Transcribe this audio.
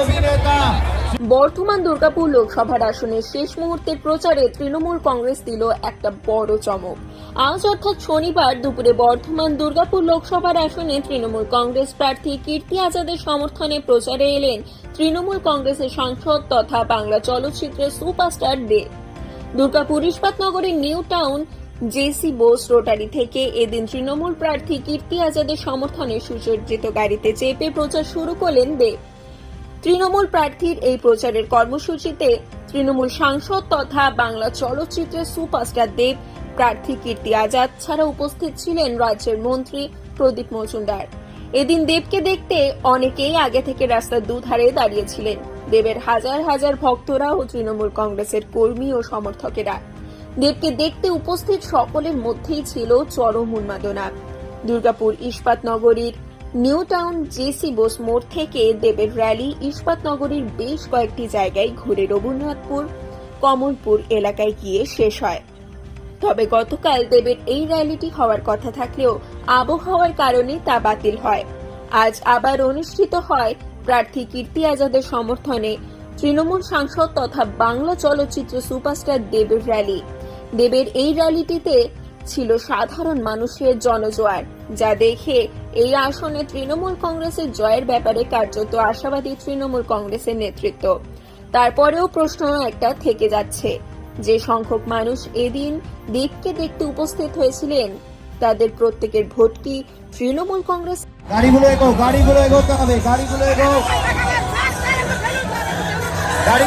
অভিনেতা। বর্ধমান দুর্গাপুর লোকসভার আসনের শেষ মুহূর্তের প্রচারে তৃণমূল কংগ্রেস দিল একটা বড় চমক। আজ অর্থাৎ শনিবার দুপুরে বর্ধমান দুর্গাপুর লোকসভার আসনে তৃণমূল কংগ্রেস প্রার্থী কীর্তি আজাদের সমর্থনে প্রচারে এলেন তৃণমূল কংগ্রেসের সাংসদ তথা বাংলা চলচ্চিত্রের সুপারস্টার দে। Durgapur ইস্পাতনগরের New Town JC Bose Rotary থেকে এদিন তৃণমূল প্রার্থী কীর্তি আজাদের সমর্থনে সুসজ্জিত গাড়িতে চেপে প্রচার শুরু করলেন দেব তৃণমূল প্রার্থীর এই প্রচারের কর্মসূচিতে তৃণমূল সাংসদ তথা বাংলা চলচ্চিত্রের সুপারস্টার দেব, প্রার্থী কীর্তি আজাদ ছাড়া উপস্থিত ছিলেন রাজ্যের মন্ত্রী প্রদীপ মজুমদার। এদিন দেবকে দেখতে অনেকেই আগে থেকে রাস্তার দুধারে দাঁড়িয়েছিলেন। দেবের হাজার হাজার ভক্তরা ও তৃণমূল কংগ্রেসের কর্মী ও সমর্থকেরা। দেবকে দেখতে উপস্থিত সকলের মধ্যেই ছিল চরম উন্মাদনা। দুর্গাপুর ইস্পাত নগরীর নিউ টাউন জেসি বোস মোড় থেকে দেবের র্যালি ইস্পাত নগরীর বেশ কয়েকটি জায়গায় ঘুরে রঘুনাথপুর কমলপুর এলাকায় গিয়ে শেষ হয়। তবে গতকাল দেবের এই র্যালিটি হওয়ার কথা থাকলেও আবহাওয়ার কারণে তা বাতিল হয়। আজ আবার অনুষ্ঠিত হয় প্রার্থী কীর্তি আজাদের সমর্থনে তৃণমূল সাংসদ তথা বাংলা চলচ্চিত্র সুপারস্টার দেবের র্যালি। দেবের এই র্যালিটিতে ছিল সাধারণ মানুষের জনজোয়ার যা দেখে এই আসনে তৃণমূল কংগ্রেসের জয়ের ব্যাপারে কার্যত আশাবাদী তৃণমূল কংগ্রেসের নেতৃত্ব। তারপরেও প্রশ্ন একটা থেকে যাচ্ছে যে সংখ্যক মানুষ এদিন দেবকে দেখতে উপস্থিত হয়েছিলেন তাদের প্রত্যেকের ভোট কি তৃণমূল কংগ্রেস গাড়িগুলো এগো গাড়িগুলো এগোতে হবে গাড়িগুলো এগো গাড়ি